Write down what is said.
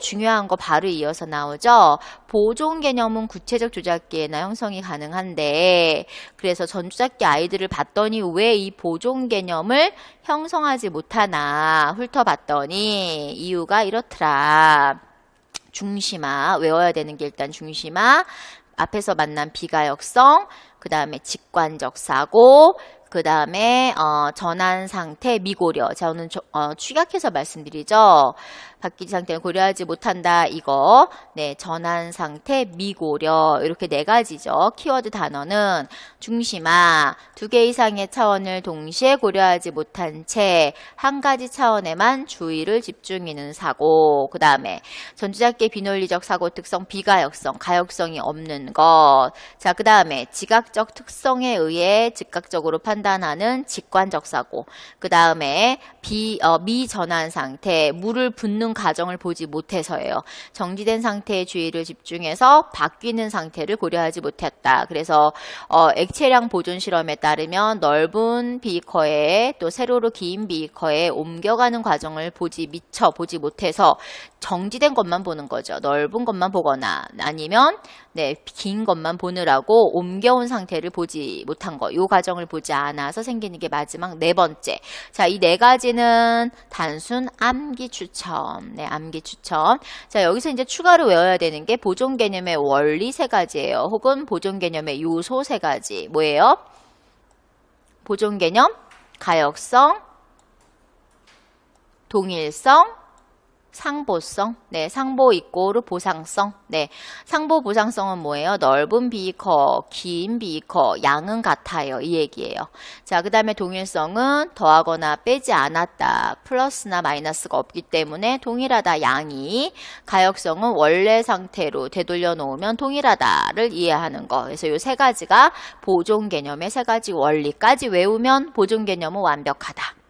중요한 거 바로 이어서 나오죠. 보존 개념은 구체적 조작기에나 형성이 가능한데 그래서 전조작기 아이들을 봤더니 왜 이 보존 개념을 형성하지 못하나 훑어봤더니 이유가 이렇더라. 중심화 외워야 되는 게 일단 중심화 앞에서 만난 비가역성 그 다음에 직관적 사고 그 다음에 어, 전환 상태 미고려. 저는 저- 어, 축약해서 말씀드리죠. 바뀌지 상태는 고려하지 못한다 이거. 네 전환 상태 미고려. 이렇게 네 가지죠. 키워드 단어는 중심화 두 개 이상의 차원을 동시에 고려하지 못한 채 한 가지 차원에만 주의를 집중하는 사고. 그 다음에 전주작계 비논리적 사고 특성 비가역성 가역성이 없는 것 자 그 다음에 지각적 특성에 의해 즉각적으로 판단 하는 직관적 사고 그 다음에 비 어, 미전환 상태 물을 붓는 과정을 보지 못해서예요 정지된 상태에 주의를 집중해서 바뀌는 상태를 고려하지 못했다 그래서 어, 액체량 보존 실험에 따르면 넓은 비커에 또 세로로 긴 비커에 옮겨가는 과정을 보지 미처 보지 못해서 정지된 것만 보는 거죠. 넓은 것만 보거나 아니면 네, 긴 것만 보느라고 옮겨온 상태를 보지 못한 거. 이 과정을 보지 않아서 생기는 게 마지막 네 번째. 자, 이 네 가지는 단순 암기 추첨. 네, 암기 추첨. 자, 여기서 이제 추가로 외워야 되는 게 보존 개념의 원리 세 가지예요. 혹은 보존 개념의 요소 세 가지. 뭐예요? 보존 개념, 가역성, 동일성, 상보성, 네, 상보 이꼬르 보상성, 네, 상보 보상성은 뭐예요? 넓은 비커, 긴 비커, 양은 같아요. 이 얘기예요. 자, 그 다음에 동일성은 더하거나 빼지 않았다. 플러스나 마이너스가 없기 때문에 동일하다. 양이. 가역성은 원래 상태로 되돌려 놓으면 동일하다를 이해하는 거. 그래서 이 세 가지가 보존 개념의 세 가지 원리까지 외우면 보존 개념은 완벽하다.